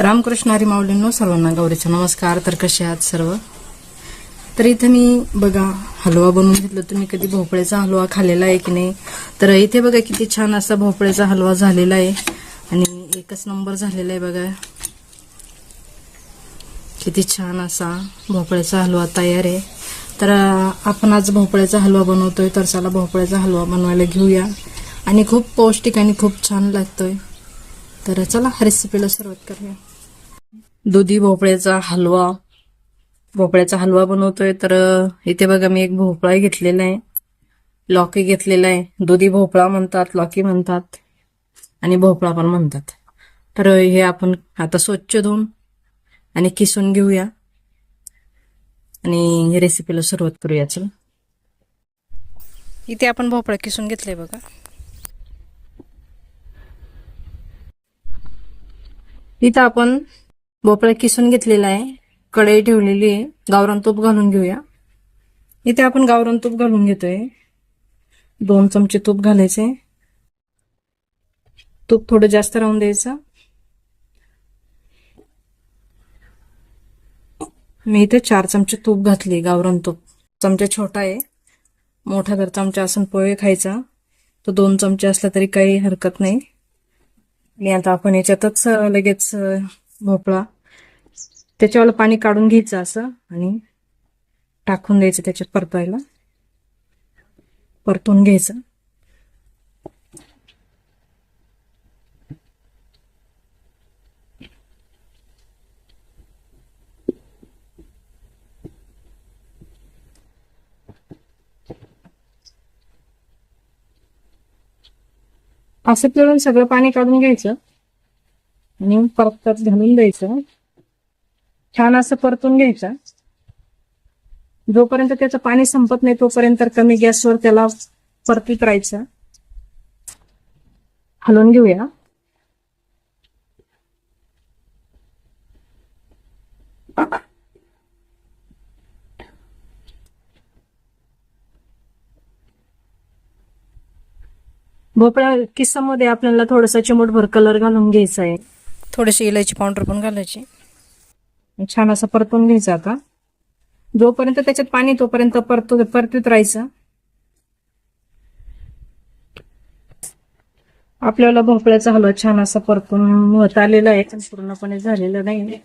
रामकृष्ण हरी माऊलींनो सर्वांना गौरीचा नमस्कार. तर कसे आहात सर्व? तर इथे मी बघा हलवा बनवून घेतला. तुम्ही कधी भोपळ्याचा हलवा खाल्लेला आहे की नाही? तर इथे बघा किती छान असा भोपळ्याचा हलवा झालेला आहे. आणि एकच नंबर झालेला आहे बघा. किती छान असा भोपळ्याचा हलवा तयार आहे. तर आपण आज भोपळ्याचा हलवा बनवतोय. तर चला भोपळ्याचा हलवा बनवायला घेऊया. आणि खूप पौष्टिक आणि खूप छान लागतोय. तर चला रेसिपीला सुरुवात करूया. दुधी भोपळ्याचा हलवा. भोपळ्याचा हलवा बनवतोय तर इथे बघा मी एक भोपळा घेतलेला आहे. लॉकी घेतलेला आहे. दुधी भोपळा म्हणतात लॉकी म्हणतात आणि भोपळा पण म्हणतात. तर हे आपण आता स्वच्छ धुवून आणि किसून घेऊया. आणि रेसिपीला सुरुवात करूया. चल. इथे आपण भोपळा किसून घेतलाय बघा. इथं आपण भोपळा किसून घेतलेला आहे. कढई ठेवलेली आहे. गावरान तूप घालून घेऊया. इथे आपण गावरान तूप घालून घेतोय. दोन चमचे तूप घालायचे. तूप थोडं जास्त राहून द्यायचं. मी इथे चार चमचे तूप घातले गावरान तूप. चमचा छोटा आहे. मोठा जर चमचा असून पोहे खायचा तो दोन चमचे असला तरी काही हरकत नाही. आणि आता आपण याच्यातच लगेच भोपळा. त्याच्यावर पाणी काढून घ्यायचं असं आणि टाकून द्यायचं त्याच्यात परतायला. परतून घ्यायचं. असं पिळून सगळं पाणी काढून घ्यायचं. आणि परत त्यात घालून द्यायचं. छान असं परतून घ्यायचं. जोपर्यंत त्याचं पाणी संपत नाही तोपर्यंत कमी गॅसवर त्याला परतीत राहायचं हलवून घेऊया. भोपळा किस्सामध्ये आपल्याला थोडासा चिमूटभर कलर घालून घ्यायचा आहे थोडीशी इलायची पावडर पण घालायची. छान असं परतून घ्यायचं आता. जोपर्यंत त्याच्यात पाणी तोपर्यंत परतू परतीत राहायचं. आपल्याला भोपळ्याचा हलवा छान असा परतून होत आलेला आहे. पण पूर्णपणे झालेला नाही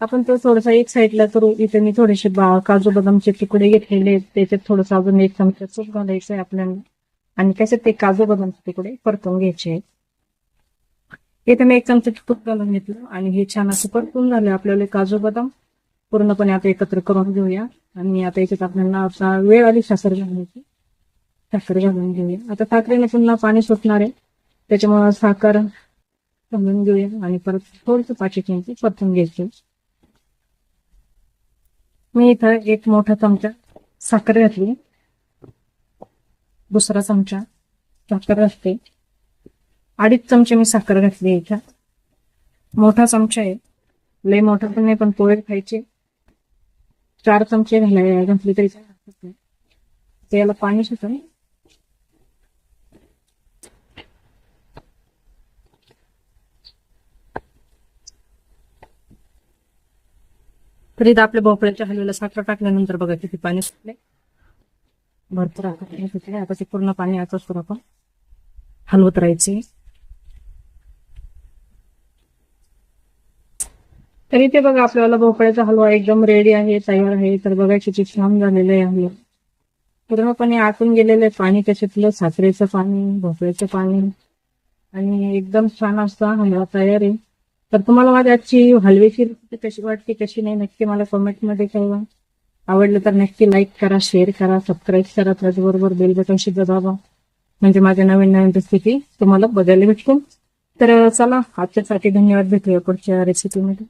आपण तो थोडासा एक साईडला करू इथे मी थोडेसे बा काजू बदामचे तुकडे घेतलेले आहेत. त्याच्यात थोडंसं अजून एक चमचा तूप घालायचं आहे आपल्याला. आणि त्याच्यात ते काजू बदामचे तुकडे परतून घ्यायचे आहेत. इथे मी एक चमचा तूप घालून घेतलं आणि हे छान असं परतून झालं. आपल्याला काजू बदाम पूर्णपणे आता एकत्र करून घेऊया. आणि आता याच्यात आपल्याला आता वेळ आली साखर घालण्याची साखर घालून घेऊया. आता साखरेने पुन्हा पाणी सुटणार आहे. त्याच्यामुळे साखर घालून घेऊया आणि परत थोडस पाच एक इंच परतून घ्यायचं. मी इथं एक मोठा चमचा साखर घातली. दुसरा चमचा साखर असते. अडीच चमचे मी साखर घातली याच्यात. मोठा चमचा आहे. लय मोठा पण नाही पण पोहे खायचे. चार चमचे घालाय घातले तरी ते याला पाणी सुटून तरी इथं आपल्या भोपळ्याच्या हलवेला साखर टाकल्यानंतर बघा किती पाणी सुटले. भरपूर आता आता ते पूर्ण पाणी आता सुरू आपण. हलवत राहायचे. तर इथे बघा आपल्याला भोपळ्याचा हलवा एकदम रेडी आहे तयार आहे. तर बघा किती छान झालेले आहे. पूर्णपणे आटून गेलेले पाणी त्याच्यातलं साखरेचं पाणी भोपळ्याचं पाणी. आणि एकदम छान असा हलवा तयार आहे. तर तुम्हाला माझी आजची हलव्याची रेसिपी कशी वाटते कशी नाही नक्की मला कमेंटमध्ये कळवा. आवडलं तर नक्की लाईक करा शेअर करा सबस्क्राईब करा त्याचबरोबर बेल बटन सुद्धा दाबा म्हणजे माझ्या नवीन नवीन रेसिपी तुम्हाला बघायला भेटतील. तर चला आजच्यासाठी धन्यवाद. भेटूया पुढच्या रेसिपीमध्ये